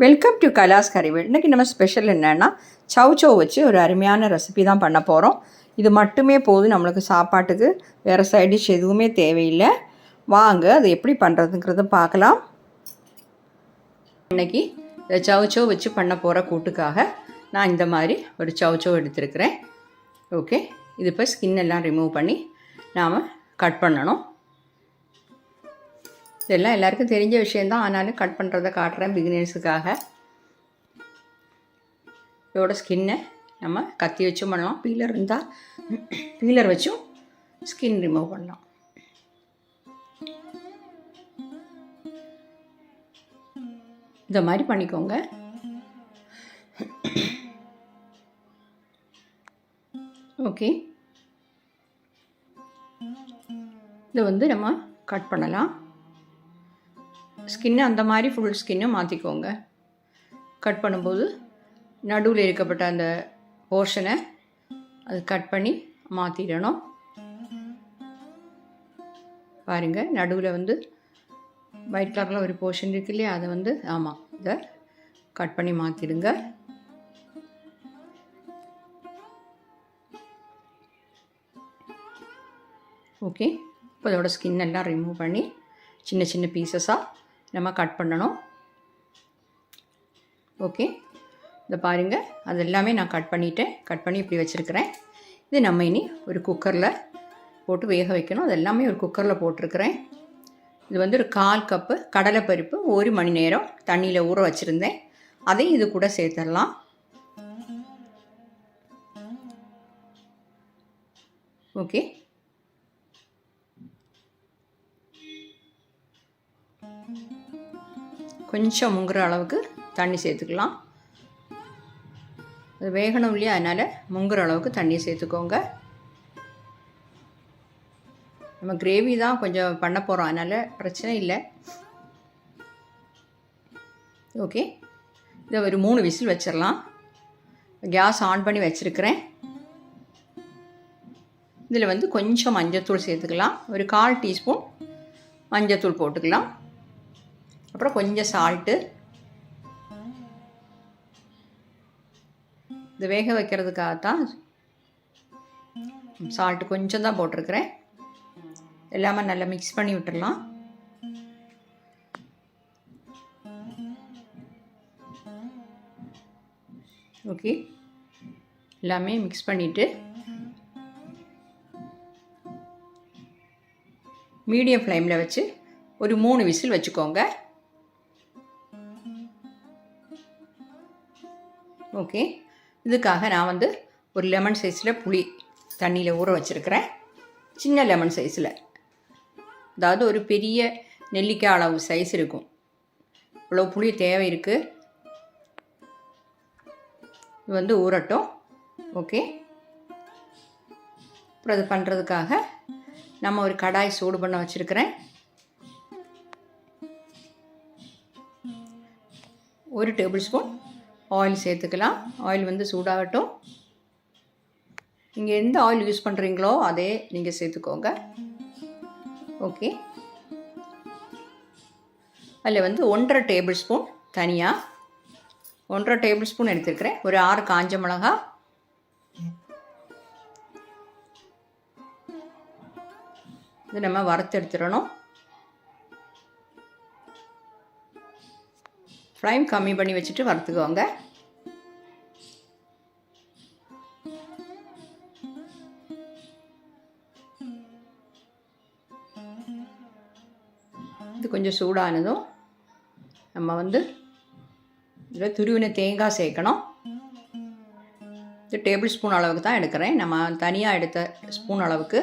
Welcome to கலாஸ் கறிவேல் இன்றைக்கி நம்ம special என்னென்னா சவ் சவ் வச்சு ஒரு அருமையான ரெசிபி தான் பண்ண போகிறோம் இது மட்டுமே போதும். நம்மளுக்கு சாப்பாட்டுக்கு வேறு சைட் டிஷ் எதுவுமே தேவையில்லை. வாங்க அது எப்படி பண்ணுறதுங்கிறத பார்க்கலாம். இன்றைக்கி இந்த சவ் சவ் வச்சு பண்ண போகிற கூட்டுக்காக நான் இந்த மாதிரி ஒரு சவ் சவ் எடுத்திருக்கிறேன். ஓகே இது இப்போ ஸ்கின் எல்லாம் ரிமூவ் பண்ணி நாம் கட் பண்ணணும். இதெல்லாம் எல்லாருக்கும் தெரிஞ்ச விஷயந்தான் ஆனாலும் கட் பண்ணுறதை காட்டுறேன் பிகினர்ஸுக்காக இதோட ஸ்கின்னை நம்ம கத்தி வச்சும் பண்ணலாம். பீலர் இருந்தால் பீலர் வச்சும் ஸ்கின் ரிமூவ் பண்ணலாம். இந்த மாதிரி பண்ணிக்கோங்க. ஓகே இதை வந்து நம்ம கட் பண்ணலாம். ஸ்கின்னு அந்த மாதிரி ஃபுல் ஸ்கின்னு மாற்றிக்கோங்க கட் பண்ணும்போது நடுவில் இருக்கப்பட்ட அந்த போர்ஷனை அது கட் பண்ணி மாற்றிடணும் பாருங்கள் நடுவில் வந்து ஒயிட் கலரில் ஒரு போர்ஷன் இருக்கு இல்லையா? அதை வந்து ஆமாம் இதை கட் பண்ணி மாற்றிடுங்க ஓகே இப்போ அதோட ஸ்கின் எல்லாம் ரிமூவ் பண்ணி சின்ன சின்ன பீசஸாக நம்ம கட் பண்ணணும். ஓகே இதை பாருங்கள் அது எல்லாமே நான் கட் பண்ணிட்டேன். கட் பண்ணி இப்படி வச்சுருக்கிறேன். இது நம்ம இனி ஒரு குக்கரில் போட்டு வேக வைக்கணும். அது எல்லாமே ஒரு குக்கரில் போட்டிருக்கிறேன். இது வந்து ஒரு கால் கப்பு கடலைப்பருப்பு ஒரு மணி நேரம் தண்ணியில் ஊற வச்சுருந்தேன். அதையும் இது கூட சேர்த்துடலாம். ஓகே கொஞ்சம் முங்குற அளவுக்கு தண்ணி சேர்த்துக்கலாம். அது வேகணும் இல்லையா? அதனால் முங்குற அளவுக்கு தண்ணி சேர்த்துக்கோங்க. நம்ம கிரேவி தான் கொஞ்சம் பண்ண போகிறோம் அதனால் பிரச்சனை இல்லை. ஓகே இதை ஒரு மூணு விசில் வச்சிடலாம். கேஸ் ஆன் பண்ணி வச்சுருக்கிறேன். இதில் வந்து கொஞ்சம் மஞ்சத்தூள் சேர்த்துக்கலாம். ஒரு கால் டீஸ்பூன் மஞ்சத்தூள் போட்டுக்கலாம். அப்புறம் கொஞ்சம் சால்ட்டு. இது வேக வைக்கிறதுக்காகத்தான் சால்ட்டு கொஞ்சம் தான் போட்டிருக்கிறேன். எல்லாமே நல்லா மிக்ஸ் பண்ணி விட்டுடலாம் ஓகே. எல்லாமே மிக்ஸ் பண்ணிவிட்டு மீடியம் ஃப்ளேமில் வச்சு ஒரு மூணு விசில் வச்சுக்கோங்க. ஓகே. இதுக்காக நான் வந்து ஒரு லெமன் சைஸில் புளி தண்ணியில் ஊற வச்சுருக்கிறேன். சின்ன லெமன் சைஸில் அதாவது ஒரு பெரிய நெல்லிக்காய் அளவு சைஸ் இருக்கும். இவ்வளோ புளி தேவை இருக்குது இது வந்து ஊறட்டும். ஓகே. அப்புறம் அது பண்ணுறதுக்காக நம்ம ஒரு கடாய் சூடு பண்ண வச்சுருக்கிறேன். ஒரு டேபிள் ஸ்பூன் ஆயில் சேர்த்துக்கலாம். ஆயில் வந்து சூடாகட்டும். நீங்கள் எந்த ஆயில் யூஸ் பண்ணுறீங்களோ அதே நீங்கள் சேர்த்துக்கோங்க. ஓகே அதில் வந்து ஒன்றரை டேபிள் ஸ்பூன் தனியாக ஒன்றரை டேபிள் ஸ்பூன் எடுத்துருக்கிறேன். ஒரு ஆறு காஞ்ச மிளகா. இது நம்ம வறுத்து எடுத்துடணும். ஃப்ளைம் கம்மி பண்ணி வச்சுட்டு வறுத்துக்கோங்க. இது கொஞ்சம் சூடானதும் நம்ம வந்து இதில் துருவின தேங்காய் சேர்க்கணும். இது டேபிள் ஸ்பூன் அளவுக்கு தான் எடுக்கிறேன். நம்ம தனியாக எடுத்த ஸ்பூன் அளவுக்கு.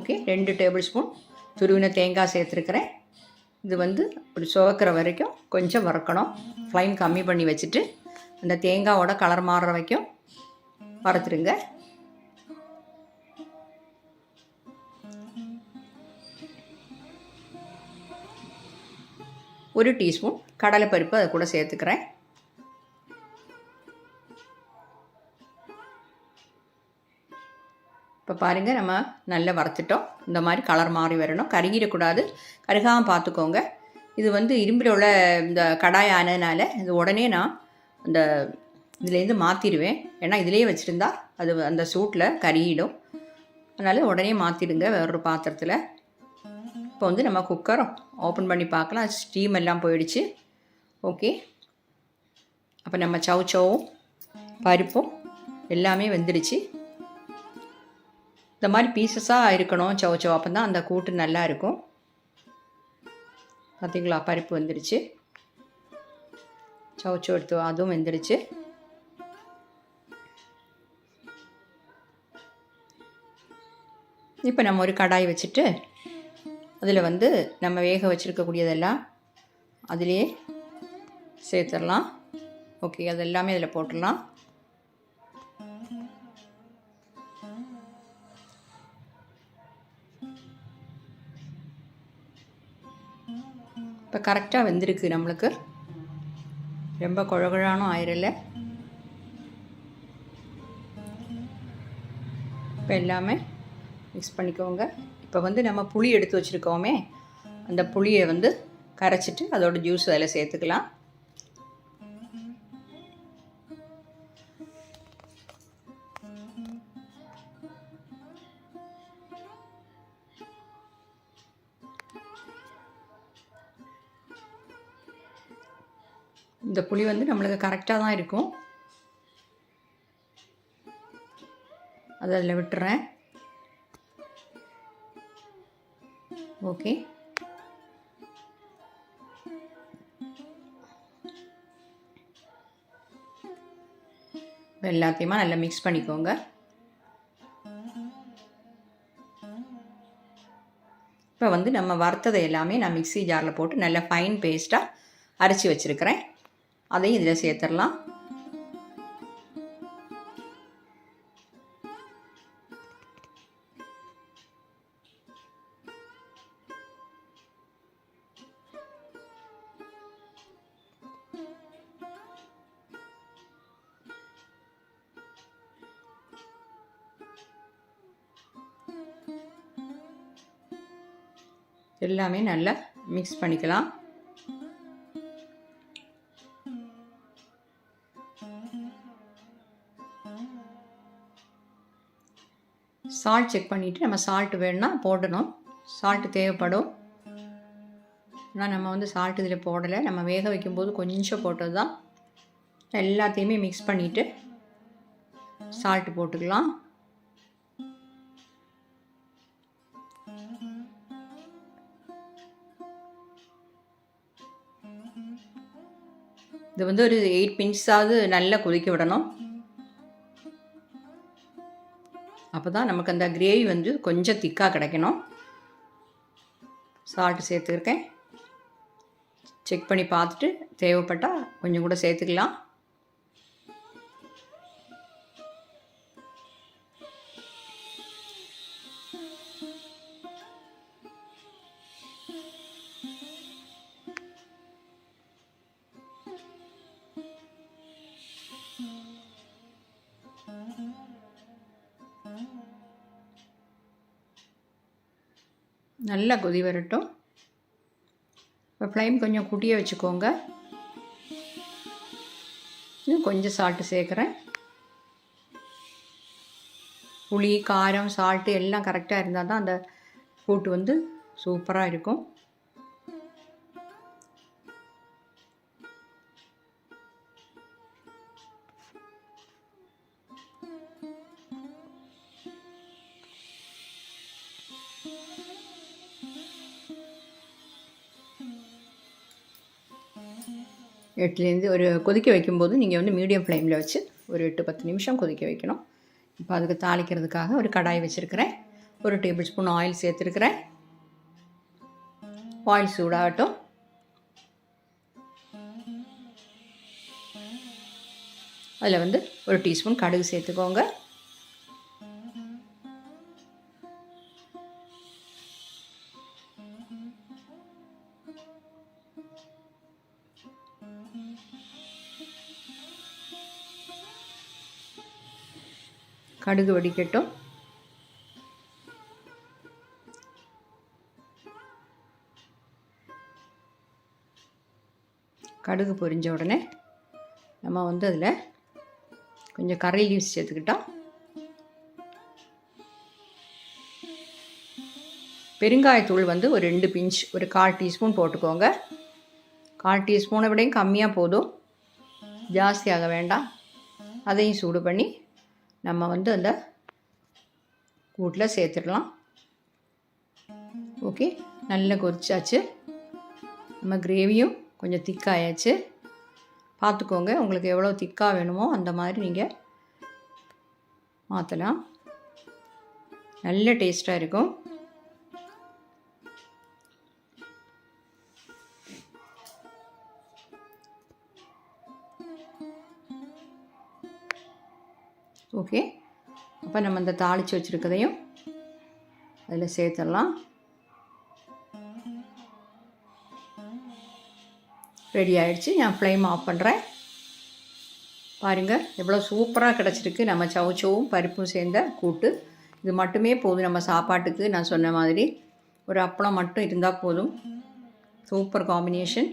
ஓகே ரெண்டு டேபிள் ஸ்பூன் துருவின தேங்காய் சேர்த்துருக்கிறேன். இது வந்து ஒரு சுவக்கிற வரைக்கும் கொஞ்சம் வறுக்கணும். ஃப்ளைம் கம்மி பண்ணி வச்சுட்டு அந்த தேங்காவோட கலர் மாறுற வரைக்கும் வறுத்துருங்க. ஒரு டீஸ்பூன் கடலைப்பருப்பு அதை கூட சேர்த்துக்கிறேன். பாருங்கள் நம்ம நல்லா வறுத்துட்டோம். இந்த மாதிரி கலர் மாறி வரணும். கருகிடக்கூடாது. கருகாமல் பார்த்துக்கோங்க இது வந்து இரும்பில் உள்ள இந்த கடாய் ஆனதுனால இது உடனே நான் இந்த இதுலேருந்து மாற்றிடுவேன் ஏன்னா இதுலேயே வச்சுருந்தா அது அந்த சூட்டில் கருகிடும். அதனால் உடனே மாற்றிடுங்க வேறொரு பாத்திரத்தில். இப்போ வந்து நம்ம குக்கர் ஓப்பன் பண்ணி பார்க்கலாம். ஸ்டீம் எல்லாம் போயிடுச்சு. ஓகே அப்போ நம்ம சவுச்சவும் பருப்பும் எல்லாமே வெந்துடுச்சு. இந்த மாதிரி பீசஸாக இருக்கணும். சவுச்சவ் அப்போ தான் அந்த கூட்டு நல்லா இருக்கும். பார்த்தீங்களா பருப்பு வந்துடுச்சு சவுச்சோ எடுத்து அதுவும் வெந்துடுச்சு இப்போ நம்ம ஒரு கடாய் வச்சுட்டு அதில் வந்து நம்ம வேக வச்சுருக்கக்கூடியதெல்லாம் அதிலே சேர்த்துடலாம். ஓகே அது எல்லாமே அதில் போட்டுடலாம். இப்போ கரெக்டாக வெந்திருக்கு நம்மளுக்கு. ரொம்ப குழகுழானும் ஆயிரல இப்போ எல்லாமே மிக்ஸ் பண்ணிக்கோங்க. இப்போ வந்து நம்ம புளி எடுத்து வச்சுருக்கோமே அந்த புளியை வந்து கரைச்சிட்டு அதோட ஜூஸ் அதில் சேர்த்துக்கலாம். இந்த புளி வந்து நம்மளுக்கு கரெக்டாக தான் இருக்கும். அதை அதில் விட்டுறேன். ஓகே. எல்லாத்தையுமா நல்லா மிக்ஸ் பண்ணிக்கோங்க. இப்போ வந்து நம்ம வறுத்ததை எல்லாமே நான் மிக்ஸி ஜாரில் போட்டு நல்லா ஃபைன் பேஸ்ட்டாக அரைச்சி வச்சுருக்கிறேன். அதையும் இதில் சேர்த்துடலாம். எல்லாமே நல்லா மிக்ஸ் பண்ணிக்கலாம். சால்ட் செக் பண்ணிவிட்டு நம்ம சால்ட் வேணும்னா போடணும். சால்ட்டு தேவைப்படும். ஆனால் நம்ம வந்து சால்ட் இதில் போடலை. நம்ம வேக வைக்கும்போது கொஞ்சம் போட்டது தான் எல்லாத்தையுமே மிக்ஸ் பண்ணிவிட்டு சால்ட்டு போட்டுக்கலாம். இது வந்து ஒரு எயிட் மினிட்ஸாவது நல்லா கொதிக்க விடணும். அப்போ தான் நமக்கு அந்த கிரேவி வந்து கொஞ்சம் திக்காக கிடைக்கணும். சால்ட்டு சேர்த்துருக்கேன். செக் பண்ணி பார்த்துட்டு தேவைப்பட்டால் கொஞ்சம் கூட சேர்த்துக்கலாம். நல்லா கொதி வரட்டும். இப்போ ஃப்ளைம் கொஞ்சம் குட்டியாக வச்சுக்கோங்க. இன்னும் கொஞ்சம் சால்ட்டு சேர்க்குறேன். புளி காரம் சால்ட்டு எல்லாம் கரெக்டாக இருந்தால் தான் அந்த கூட்டு வந்து சூப்பராக இருக்கும். எட்டுலேருந்து ஒரு கொதிக்க வைக்கும்போது நீங்கள் வந்து மீடியம் ஃப்ளேமில் வச்சு ஒரு எட்டு பத்து நிமிஷம் கொதிக்க வைக்கணும். இப்போ அதுக்கு தாளிக்கிறதுக்காக ஒரு கடாய் வச்சுருக்கிறேன். ஒரு டேபிள் ஸ்பூன் ஆயில் சேர்த்துருக்குறேன். ஆயில் சூடாகட்டும். அதில் வந்து ஒரு டீஸ்பூன் கடுகு சேர்த்துக்கோங்க. கடுகு வடிக்கட்டும். கடுகு பொரிஞ்ச உடனே நம்ம வந்து அதில் கொஞ்சம் கரை லீவ்ஸ் சேர்த்துக்கிட்டோம். பெருங்காயத்தூள் வந்து ஒரு ரெண்டு பிஞ்ச் ஒரு கால் டீஸ்பூன் போட்டுக்கோங்க. கால் டீஸ்பூனை விடையும் கம்மியாக போதும். ஜாஸ்தியாக வேண்டாம். அதையும் சூடு பண்ணி நம்ம வந்து அந்த கூட்டில் சேர்த்துடலாம். ஓகே நல்லா கொதிச்சாச்சு. நம்ம கிரேவியும் கொஞ்சம் திக்காயாச்சு. பார்த்துக்கோங்க உங்களுக்கு எவ்வளோ திக்காக வேணுமோ அந்த மாதிரி நீங்கள் மாற்றலாம். நல்ல டேஸ்ட்டாக இருக்கும். ஓகே. அப்போ நம்ம இந்த தாளித்து வச்சுருக்கதையும் அதில் சேர்த்துடலாம். ரெடி ஆகிடுச்சு நான் ஃப்ளேம் ஆஃப் பண்ணுறேன் பாருங்கள் எவ்வளோ சூப்பராக கிடச்சிருக்கு. நம்ம சவுச்சவும் பருப்பும் சேர்ந்த கூட்டு. இது மட்டுமே போதும். நம்ம சாப்பாட்டுக்கு நான் சொன்ன மாதிரி. ஒரு அப்பளம் மட்டும் இருந்தால் போதும். சூப்பர் காம்பினேஷன்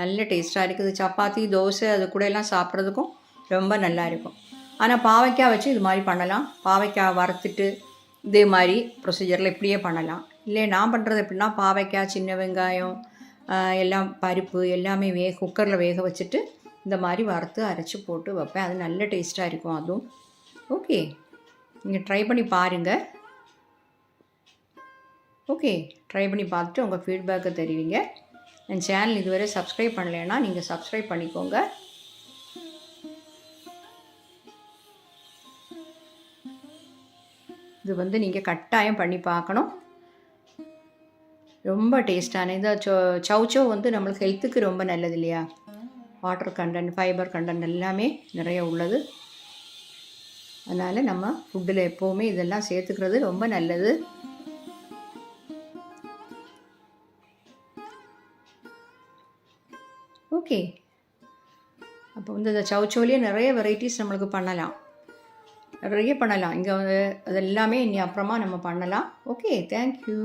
நல்ல டேஸ்ட்டாக இருக்குது. சப்பாத்தி தோசை அது கூட எல்லாம் சாப்பிட்றதுக்கும் ரொம்ப நல்லா இருக்கும். ஆனால் பாவைக்காய் வச்சு இது மாதிரி பண்ணலாம். பாவைக்காய் வறுத்துட்டு இதே மாதிரி ப்ரொசீஜரில் இப்படியே பண்ணலாம். இல்லை நான் பண்ணுறது எப்படின்னா பாவைக்காய் சின்ன வெங்காயம் எல்லாம் பருப்பு எல்லாமே வே குக்கரில் வேக வச்சுட்டு இந்த மாதிரி வறுத்து அரைச்சி போட்டு வைப்பேன். அது நல்ல டேஸ்ட்டாக இருக்கும் அதுவும். ஓகே நீங்கள் ட்ரை பண்ணி பாருங்கள் ஓகே ட்ரை பண்ணி பார்த்துட்டு உங்கள் ஃபீட்பேக்கை தெரிவிங்க. என் சேனல் இதுவரை சப்ஸ்கிரைப் பண்ணலைன்னா நீங்கள் சப்ஸ்கிரைப் பண்ணிக்கோங்க. இது வந்து நீங்கள் கட்டாயம் பண்ணி பார்க்கணும். ரொம்ப டேஸ்டான இந்த சோ சவுச்சோ வந்து நம்மளுக்கு ஹெல்த்துக்கு ரொம்ப நல்லது இல்லையா? வாட்டர் கண்டென்ட் ஃபைபர் கண்டென்ட் எல்லாமே நிறைய உள்ளது. அதனால் நம்ம ஃபுட்டில் எப்போவுமே இதெல்லாம் சேர்த்துக்கிறது ரொம்ப நல்லது. ஓகே. அப்போ வந்து இந்த சவுச்சோலேயே நிறைய வெரைட்டிஸ் நம்மளுக்கு பண்ணலாம். நிறைய பண்ணலாம். இங்கே வந்து அது எல்லாமே இனி அப்புறமா நம்ம பண்ணலாம். Okay thank you